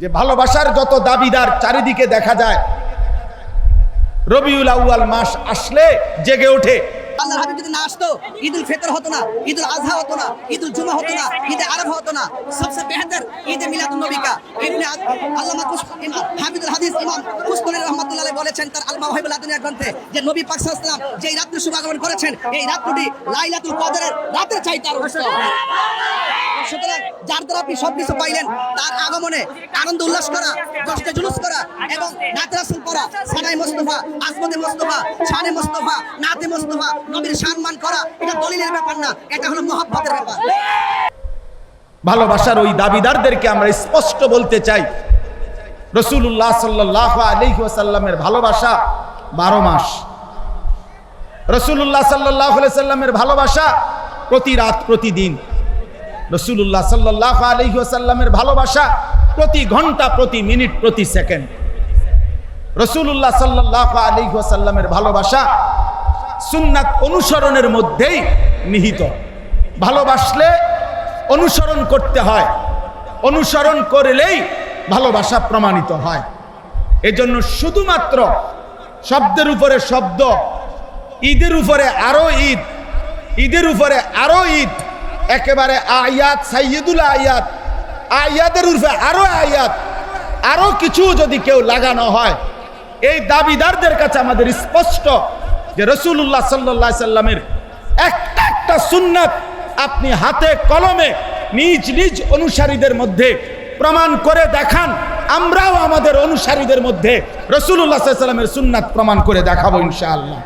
যে ভালোবাসার যত দাবিদার চারিদিকে দেখা যায়, রবিউল আউয়াল মাস আসলে জেগে ওঠে আল্লাহ হাবিব যদি না আসতো ঈদ উল ফিতর হতো না ঈদ উল আজহা হতো না ঈদ উল জুমা হতো না, ঈদ আরব হতো না, সবচেয়ে বেহতর ঈদ মিলাদুন নবী তার যে করেছেন, এই রাতের। সুতরাং যার দ্বারা আপনি পাইলেন, তার আগমনে আনন্দ, উল্লাস করা, কষ্টে জুলুস করা এবং নাত রাসুল পড়া সানাই মোস্তফা আসমদে মোস্তফা মোস্তফা, নাতে মোস্তফা, নবীর সম্মান করা, এটা দলিলের ব্যাপার না, এটা হলো মহব্বতের ব্যাপার। ভালোবাসার ওই দাবিদারদেরকে আমরা স্পষ্ট বলতে চাই। রসুল্লাহ সাল্লাহ ভালোবাসা বারো মাস। রসুল্লাহ সাল্লাহ সাল্লামের ভালোবাসা প্রতি রাত, প্রতিদিন। রসুল্লাহ সাল্লাহ আলহিহাসাল্লামের ভালোবাসা প্রতি ঘণ্টা, প্রতি মিনিট, প্রতি সেকেন্ড। রসুল্লাহ সাল্লাহ আলহিহাসাল্লামের ভালোবাসা সুন্নাত অনুসরণের মধ্যেই নিহিত। ভালোবাসলে অনুসরণ করতে হয়, অনুসরণ করলেই ভালোবাসা প্রমাণিত হয়। এজন্য শুধুমাত্র শব্দের উপরে শব্দ, ঈদের উপরে আরও ঈদ, ঈদের উপরে আরও ঈদ একেবারে আয়াত সাইয়দুল আয়াত। আয়াতের উপরে আরও আয়াত, আরও কিছু যদি কেউ লাগানো হয়। এই দাবিদারদের কাছে আমাদের স্পষ্ট যে রসুল্লাহ সাল্লাহ সাল্লামের একটা একটা সুন্নাত আপনি হাতে কলমে নিজ নিজ অনুসারীদের মধ্যে প্রমাণ করে দেখান। আমরাও আমাদের অনুসারীদের মধ্যে রসুল্লাহ সাল্লামের সুন্নাত প্রমাণ করে দেখাবো ইনশাআল্লাহ।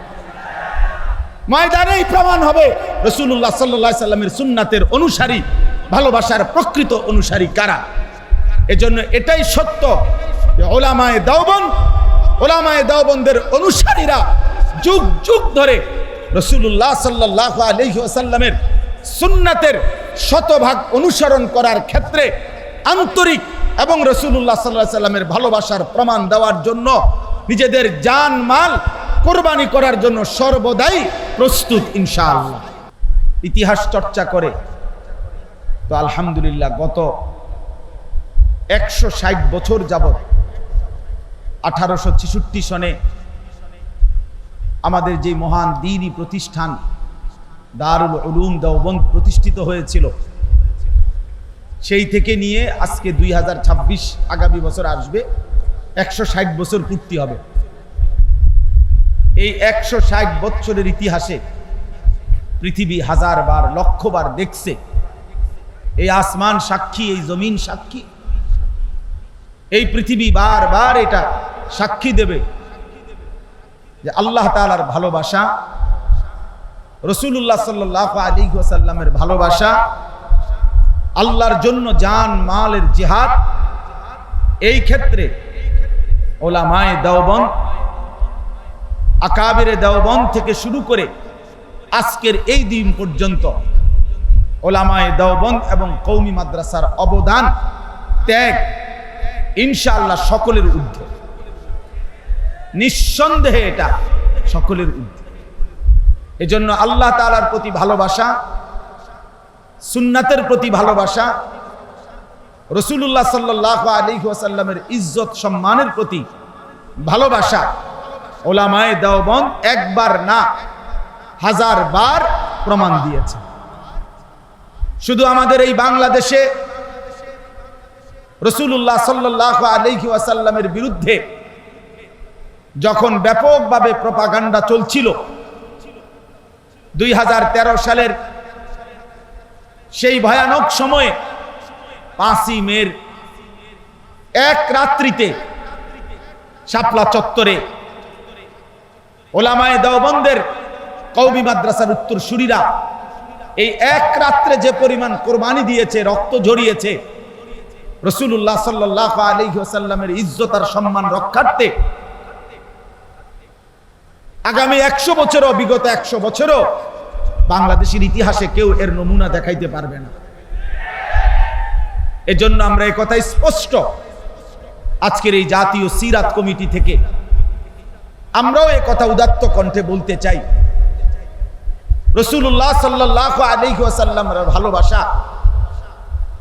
ময়দানেই প্রমাণ হবে রসুল্লাহ সাল্লাহ সাল্লামের সুন্নাতের অনুসারী, ভালোবাসার প্রকৃত অনুসারী কারা? এজন্য এটাই সত্য ওলামায় দাওবন ওলামায় দাওবনদের অনুসারীরা যুগ যুগ ধরে রসুল্লাহ সাল্লাহ আলহিহাসাল্লামের সুন্নাতের শতভাগ অনুসরণ করার ক্ষেত্রে আন্তরিক এবং রসুল্লাহ সাল্লাহ সাল্লামের ভালোবাসার প্রমাণ দেওয়ার জন্য নিজেদের জান মাল কোরবানি করার জন্য সর্বদাই প্রস্তুত, ইনশাআল্লাহ। ইতিহাস চর্চা করে। তো আলহামদুলিল্লাহ গত একশো ষাট বছর যাবৎ আঠারোশো ছেষট্টি সনে আমাদের যে মহান দিনই প্রতিষ্ঠান দারুল উলুম দেওবন্দ প্রতিষ্ঠিত হয়েছিল, সেই থেকে নিয়ে আজকে দুই হাজার ছাব্বিশ আগামী বছর আসবে, একশো ষাট বছর পূর্তি হবে। এই একশো ষাট বছরের ইতিহাসে পৃথিবী হাজার বার, লক্ষ বার দেখছে। এই আসমান সাক্ষী, এই জমিন সাক্ষী। এই পৃথিবী বারবার এটা সাক্ষী দেবে যে আল্লাহ তালার ভালোবাসা রসুল্লাহ সাল্লাহ আলী ওয়াসাল্লামের ভালোবাসা, আল্লাহর জন্য জান, মালের জেহাদ, এই ক্ষেত্রে ওলা ওলামায় দেওবন আকাবেরে দেওবন থেকে শুরু করে আজকের এই দিন পর্যন্ত ওলামায় দেওবন এবং কৌমি মাদ্রাসার অবদান ত্যাগ ইনশাআল্লাহ সকলের ঊর্ধ্বে। নিঃসন্দেহে এটা সকলের ঊর্ধ্বে। এজন্য আল্লাহ তালার প্রতি ভালোবাসা, সুন্নাতের প্রতি ভালোবাসা রসুল্লাহ সাল্লাহ আলী ওয়াসাল্লামের ইজ্জত সম্মানের প্রতি ভালোবাসা ওলামায় দেওবন্দ একবার না হাজার বার প্রমাণ দিয়েছে। শুধু আমাদের এই বাংলাদেশে রসুল্লাহ সাল্লাহ আলহি ওয়াসাল্লামের বিরুদ্ধে যখন ব্যাপকভাবে প্রপাগান্ডা চলছিল, দুই হাজার তেরো সালের সেই ভয়ানক সময়ে পাঁচই মের এক রাত্রিতে শাপলা চত্বরে ওলামায় দেওবন্দের কৌমি মাদ্রাসার উত্তর সুরিরা এই এক রাত্রে যে পরিমাণ কোরবানি দিয়েছে, রক্ত ঝরিয়েছে রসুল্লাহ সাল্লাহ আলিহাসাল্লামের ইজ্জত আর সম্মান রক্ষার্থে আগামী একশো বছরও, বিগত একশো বছরও বাংলাদেশের ইতিহাসে কেউ এর নমুনা দেখাইতে পারবে না। এজন্য আমরা কথা স্পষ্ট আজকের এই জাতীয় সিরাত কমিটি থেকে আমরাও কথা উদাত্ত কণ্ঠে বলতে চাই। রসুল্লাহ সাল্লাহ আলিহাসাল্লামের ভালোবাসা,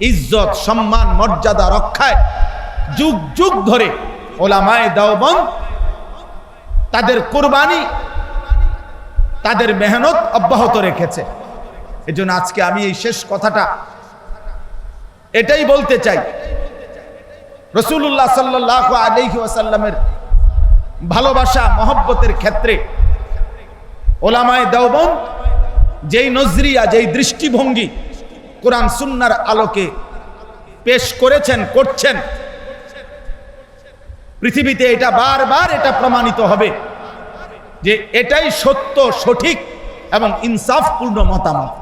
ইজ্জত, সম্মান, মর্যাদা রক্ষায় যুগ যুগ ধরে ওলামায় দেওবন তাদের কোরবানি, তাদের মেহনত অব্যাহত রেখেছে। এজন্য আজকে আমি এই শেষ কথাটা এটাই বলতে চাই। রসুল্লাহ সাল্লাহ আলহি ওয়াসাল্লামের ভালোবাসা, মহব্বতের ক্ষেত্রে ওলামায় দেওবন যেই নজরিয়া, যেই দৃষ্টিভঙ্গি কোরআন সুন্নার আলোকে পেশ করেছেন, করছেন, পৃথিবীতে এটা বারবার এটা প্রমাণিত হবে যে এটাই সত্য, সঠিক এবং ইনসাফপূর্ণ মতামত।